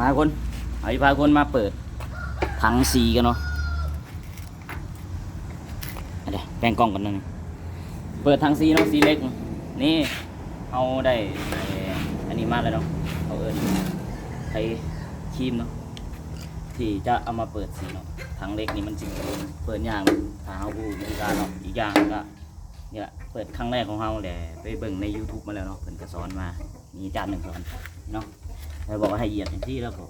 มาคนเอาอีพาคนมาเปิดถังสีกันเนาะเดี๋ยวแบ่งกล้องกันหนึงเปิดถังสีเนาะสีเล็ก นี่เอาได้อันนี้มาแล้วเนาะเอาเอิญใช้ครีมเนาะที่จะเอามาเปิดสีเนาะถังเล็กนี่มันจริงเปิดอย่างถ้าเฮาบูมีการเนาะอีกอย่างก็นี่แหละเปิดครั้งแรกของเฮาแหละไปเบิ่งใน YouTube มาแล้วเนาะเพิ่นก็สอนมามีจารย์หนึ่งสอนเนาะ แล้วบอกว่าให้เหยียดเต็มที่แล้วก็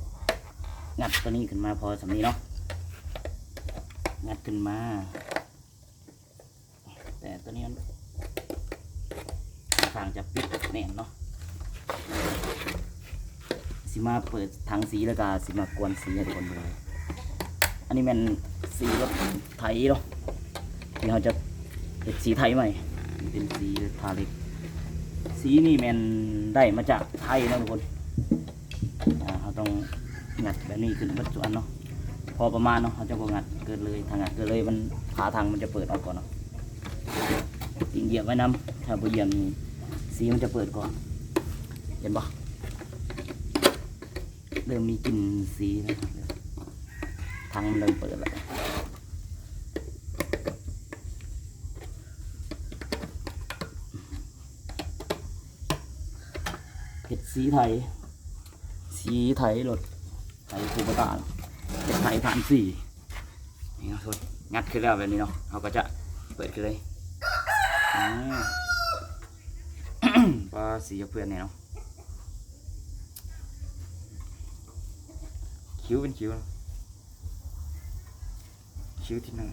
งัดตัวนี้ขึ้นมาพอสำนี้เนาะงัดขึ้นมา แต่ตัวนี้มันค่อนข้างจะปิดแน่นเนาะสิมาเปิดถังสีแล้วก็สิมากวนสีให้ทุกคนดูเลยอันนี้มันสีรถไถเนาะที่เขาจะเป็นสีไทยใหม่เป็นสีทาเล็กสีนี่แมันได้มาจากไทยนะทุกคน เขาต้องงัดแบบนี้ขึ้นวัดจุอันเนาะพอประมาณเนาะเขาจะบ่งัดเกินเลยทางงัดเกินเลยมันขาทางมันจะเปิดออกก่อนเนาะติงเหยียบไว้น้ำถ้าบ่เหยียบสีมันจะเปิดก่อน เห็นปะเริ่มมีกลิ่นสีแล้วทางมันเริ่มเปิดแล้วเผ็ดสีไทย สีไทยรถไทยคูปตาเป็นไทยผ่านสี่นี่เนาะทุกงัดขึ้นแล้วแบบนี้เนาะเราก็จะเปิดขึ้นเลยอ่าสีเพื่อนเนี่ยเนาะคิ้วเป็นคิ้วคิ้วที่หนึ่ง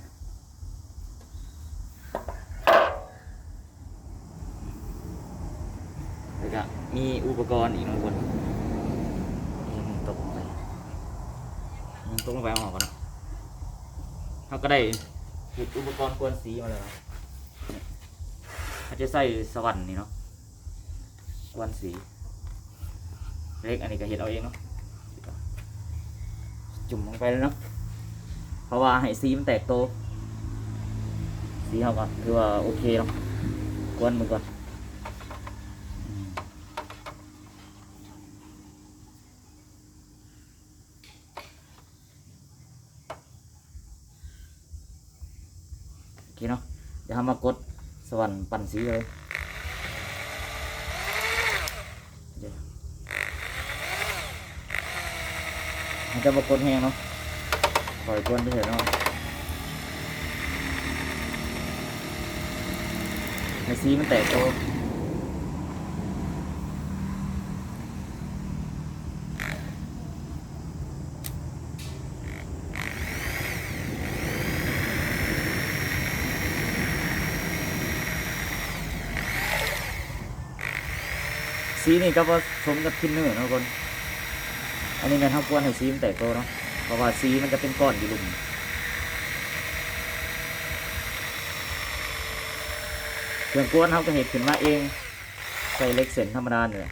แล้วก็มีอุปกรณ์อีกหนึ่งคนมันตกลงไปมัน ตกลงไปเอาออกก่อนเนาะเขาก็ได้หยิบอุปกรณ์กวนสีมาแล้วเนาะนี่เขาจะใส่สวรรค์นี่เนาะกวนสี เล็กอันนี้ก็เห็นเอาเองเนาะจุ่มลงไปแล้วเนาะเพราะว่าให้สีมันแตกโตสีเขาก็คือว่าโอเคเนาะกวนมือก่อน โอเคเนาะเดี๋ยวเรามากดสวรรค์ปั่นสีเลยมันจะมากดแห้งเนาะปล่อยกวนไปเถอะเนาะให้สีมันแตกโต สีนี่ก็ผสมกับทินเนอร์นะคนอันนี้แมันเท่ากวนให้สีมันแตกโตเนาะเพราะว่าสีมันจะเป็นก้อนอยู่ลุมเครื่องกวนเขาก็เห็ดขึ้นมาเอง ใส่เล็กเส้นธรรมดาเนี่ย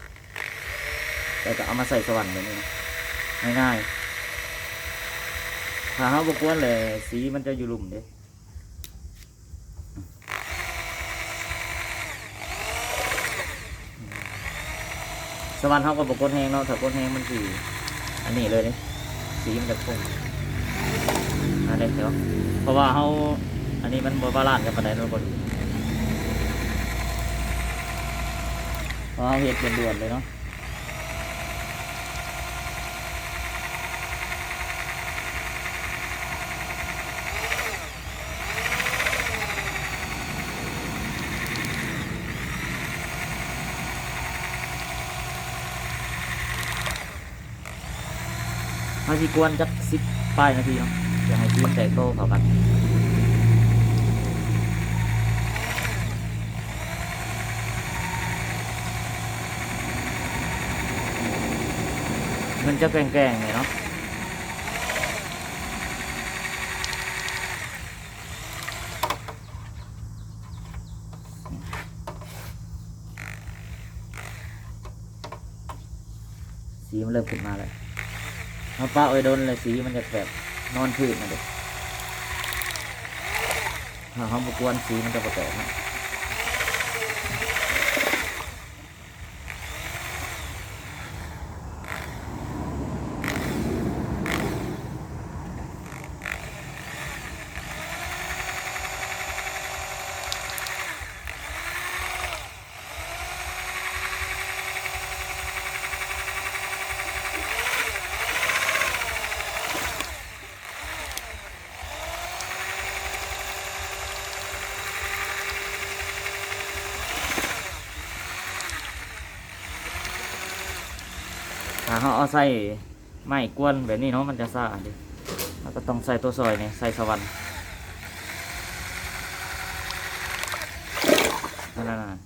แต่ก็เอามาใส่สวรรค์แบบนี้นะง่ายๆถ้าเขาบกวนเลยสีมันจะอยู่ลุมเด้ สวรรค์เขาก็บกวนแห้งเนาะถ้าก้นแห้งมันสีอันนี้เลยนี่สีมันจะพุ่งอะไรเดี๋ยเพราะว่าเขาอันนี้มันบาลานกับปานใดเนาะทุกคนเพราะเขาเห็ดด่วนเลยเนาะ มาสิกวนจักสิบป้ายนาทีเนาะเดี๋ยวให้ทีมแตกโตเขากันมันจะแกล้งๆเลยเนาะสีมันเริ่มขึ้นมาแล้ว เอาป้าไว้โดนเลยสีมันจะแบบนอนพื้นมาเด็กถ้าเขาบกวนสีมันจะประแตกนะ ถ้าเราเอาใส่ไม้กวนแบบนี้เนาะมันจะซ่าดิเราก็ต้องใส่ตัวซอยเนี่ยใส่สวรรค์นั่นน่ะ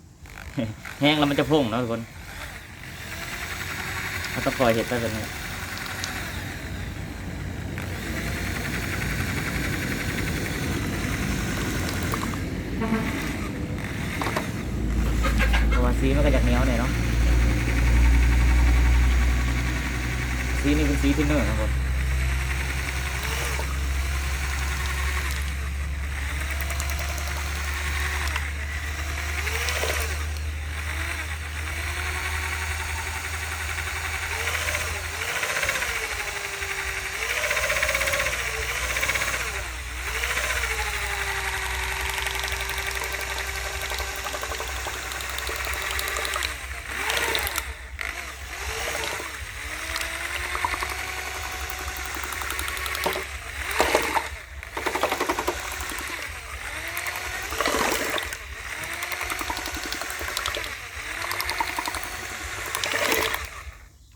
แห้งแล้วมันจะพุ่งเนาะทุกคนเราต้องปล่อยเห็ดไปแบบนี้ตัวสีมันก็จะเหนียวหน่อยเนาะ สีนี่เป็นสีทินเนอร์นะครับ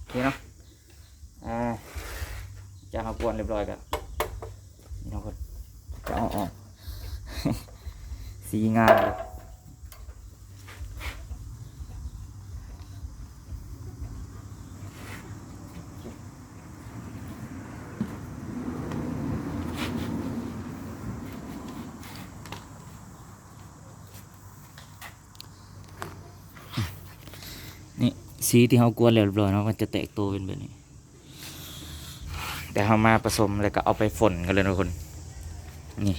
เคเนาะอ่าจะเอากวนเรียบร้อยกันนี่เนาะคนจะเอาออก สีงามเลย นี่ สีที่เขากวนเรียบร้อยเนาะมันจะแตกตัวเป็นแบบนี้ แต่เขามาผสมแล้วก็เอาไปฝนกันเลยนะทุกคนนี่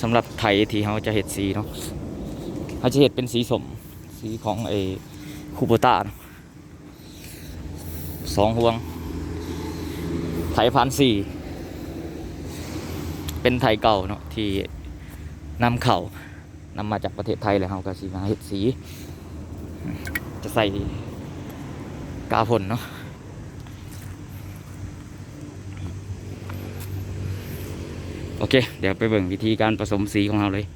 สำหรับไทยที่เขาจะเห็ดสีเนาะเขาจะเห็ดเป็นสีสมสีของไอ้คูโบต้าเนาะสองห่วงไทยพันสี่ เป็นไทยเก่าเนาะที่นำเข่านำมาจากประเทศไทยเลยเขาก็สีมาเห็ดสี จะใส่กาผลเนาะโอเค เดี๋ยวไปเบิ่งวิธีการผสมสีของเราเลย